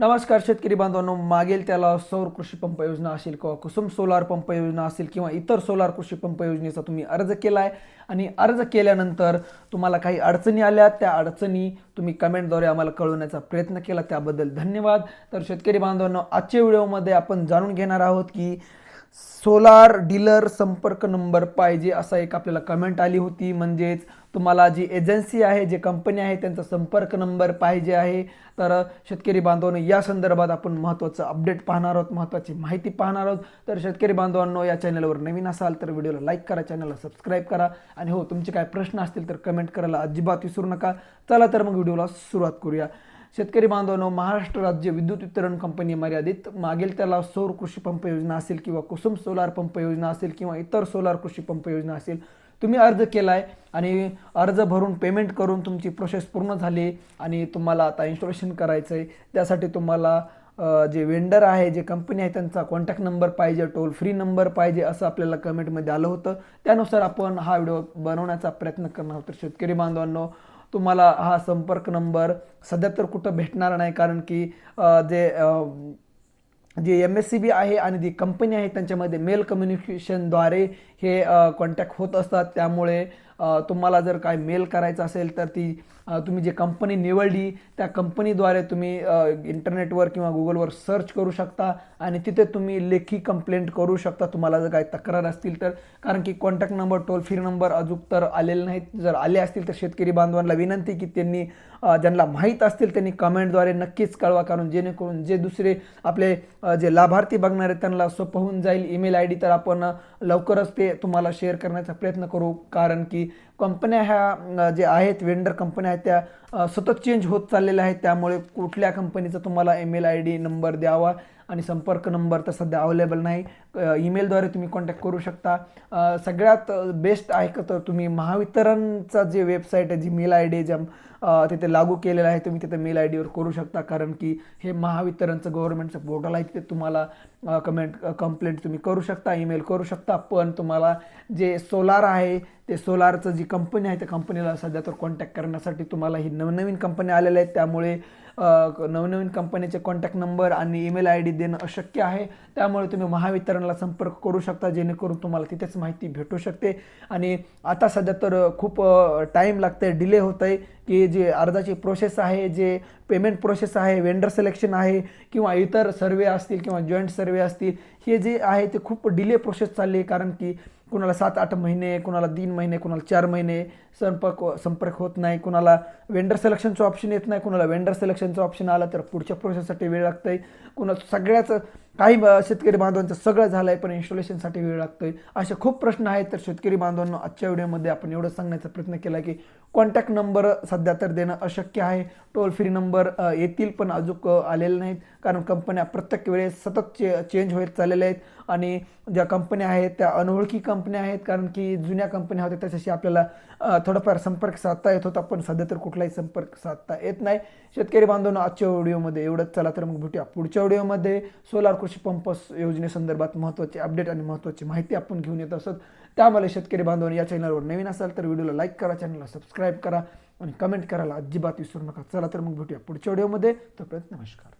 नमस्कार शेतकरी बांधवांनो मागेल त्याला सौर कृषी पंप योजना असेल किंवा कुसुम सोलार पंप योजना असेल किंवा इतर सोलार कृषी पंप योजनेचा तुम्ही अर्ज केला आहे आणि अर्ज केल्यानंतर तुम्हाला काही अडचणी आल्या त्या अडचणी तुम्ही कमेंटद्वारे आम्हाला कळवण्याचा प्रयत्न केला. त्याबद्दल धन्यवाद. तर शेतकरी बांधवांनो आजच्या व्हिडिओमध्ये आपण जाणून घेणार आहोत की सोलार डीलर संपर्क नंबर पाहिजे असा एक आपल्याला कमेंट आली होती. म्हणजेच तुम्हाला जी एजन्सी आहे जे कंपनी आहे त्यांचा संपर्क नंबर पाहिजे आहे. तर शेतकरी बांधवांनो या संदर्भात आपण महत्त्वाचं अपडेट पाहणार आहोत महत्त्वाची माहिती पाहणार आहोत. तर शेतकरी बांधवांनो या चॅनलवर नवीन असाल तर व्हिडिओला लाईक करा चॅनलला सबस्क्राईब करा. आणि हो तुमचे काय प्रश्न असतील तर कमेंट करायला अजिबात विसरू नका. चला तर मग व्हिडिओला सुरुवात करूया. शेतकरी बांधवांनो महाराष्ट्र राज्य विद्युत वितरण कंपनी मर्यादित मागील त्याला सौर कृषी पंप योजना असेल किंवा कुसुम सोलार पंप योजना असेल किंवा इतर सोलार कृषी पंप योजना असेल तुम्ही अर्ज केला आहे आणि अर्ज भरून पेमेंट करून तुमची प्रोसेस पूर्ण झाली आणि तुम्हाला आता इन्स्टॉलेशन करायचं आहे त्यासाठी तुम्हाला जे वेंडर आहे जे कंपनी आहे त्यांचा कॉन्टॅक्ट नंबर पाहिजे टोल फ्री नंबर पाहिजे असं आपल्याला कमेंटमध्ये आलं होतं. त्यानुसार आपण हा व्हिडिओ बनवण्याचा प्रयत्न करणार आहोत. तर शेतकरी बांधवांनो तुम्हाला हा संपर्क नंबर सध्या तर कुठं भेटणार नाही कारण की जे जे एम एस सी बी आहे आणि जी कंपनी आहे त्यांच्यामध्ये मेल कम्युनिकेशनद्वारे हे कॉन्टॅक्ट होत असतात. त्यामुळे तुम्हाला जर काय मेल करायचं असेल तर ती तुम्ही जे कंपनी निवडली त्या कंपनीद्वारे तुम्ही इंटरनेटवर किंवा गुगलवर सर्च करू शकता आणि तिथे तुम्ही लेखी कंप्लेंट करू शकता. तुम्हाला जर काही तक्रार असतील तर कारण की contact number toll free number अजून तर आलेले नाहीत. जर आले असतील तर शेतकरी बांधवांना विनंती की त्यांनी ज्यांना माहीत असतील त्यांनी कमेंटद्वारे नक्कीच कळवा कारण जेणेकरून जे दुसरे आपले जे लाभार्थी बघणार आहेत त्यांना सोपं होऊन जाईल. ईमेल आय डी तर आपण लवकरच ते तुम्हाला शेअर करण्याचा प्रयत्न करू कारण की कंपन्या ह्या जे आहेत वेंडर कंपन्या आहेत त्या सतत चेंज होत चाललेल्या आहेत. त्यामुळे कुठल्या कंपनीचा तुम्हाला ईमेल आय डी नंबर द्यावा आणि संपर्क नंबर तर सध्या अवेलेबल नाही. ईमेलद्वारे तुम्ही कॉन्टॅक्ट करू शकता. सगळ्यात बेस्ट आहे का तर तुम्ही महावितरणचा जे वेबसाईट आहे जी मेल आय डी ज्या तिथे लागू केलेलं आहे. तुम्ही तिथे मेल आय डीवर करू शकता. कारण की हे महावितरणचं गव्हर्नमेंटचं पोर्टल आहे. तिथे तुम्हाला कमेंट कंप्लेंट तुम्ही करू शकता ईमेल करू शकता. पण तुम्हाला जे सोलार आहे ते सोलारचं जी कंपनी आहे त्या कंपनीला सध्या तर कॉन्टॅक्ट करण्यासाठी तुम्हाला ही नवनवीन कंपन्या आलेल्या आहेत. त्यामुळे नवनवीन कंपनीचे कॉन्टॅक्ट नंबर आणि ईमेल आय डी देणं अशक्य आहे. त्यामुळे तुम्ही महावितरणला संपर्क करू शकता. जेणेकरून तुम्हाला तिथेच माहिती भेटू शकते. आणि आता सध्या तर खूप टाईम लागतंय डिले होत आहे की जे अर्जाची प्रोसेस आहे जे पेमेंट प्रोसेस आहे वेंडर सिलेक्शन आहे किंवा इतर सर्वे असतील किंवा जॉईंट सर्वे असतील हे जे आहे ते खूप डिले प्रोसेस चालली आहे. कारण की कुणाला सात आठ महिने कुणाला तीन महिने कुणाला चार महिने संपर्क संपर्क होत नाही. कुणाला वेंडर सिलेक्शनचं ऑप्शन येत नाही. कुणाला वेंडर सिलेक्शनचं ऑप्शन आलं तर पुढच्या प्रोसेससाठी वेळ लागतं आहे कुणा सगळ्याच काही शेतकरी बांधवांचं सगळं झालं आहे पण इन्स्टॉलेशनसाठी वेळ लागतोय. असे खूप प्रश्न आहेत तर शेतकरी बांधवांना आजच्या व्हिडिओमध्ये आपण एवढं सांगण्याचा प्रयत्न केला की कॉन्टॅक्ट नंबर सध्या तर देणं अशक्य आहे. टोल फ्री नंबर येतील पण अजून आलेले नाहीत. कारण कंपन्या प्रत्येक वेळेस सतत चे चेंज होत चाललेल्या आहेत. आणि ज्या कंपन्या आहेत त्या अनोळखी कंपन्या आहेत कारण की जुन्या कंपन्या होत्या त्याच्याशी आपल्याला थोडाफार संपर्क साधता येत होता पण सध्या तर कुठलाही संपर्क साधता येत नाही. शेतकरी बांधवांना आजच्या व्हिडिओमध्ये एवढंच. चला तर मग भेटूया पुढच्या व्हिडिओमध्ये सोलार कृषी पंप योजनेसंदर्भात महत्त्वाचे अपडेट आणि महत्त्वाची माहिती आपण घेऊन येत असत. त्यामुळे शेतकरी बांधवांनी या चॅनलवर नवीन असाल तर व्हिडिओला लाईक करा चॅनलला सबस्क्राईब करा आणि कमेंट करायला अजिबात विसरू नका. चला तर मग भेटूया पुढच्या व्हिडिओमध्ये तोपर्यंत नमस्कार.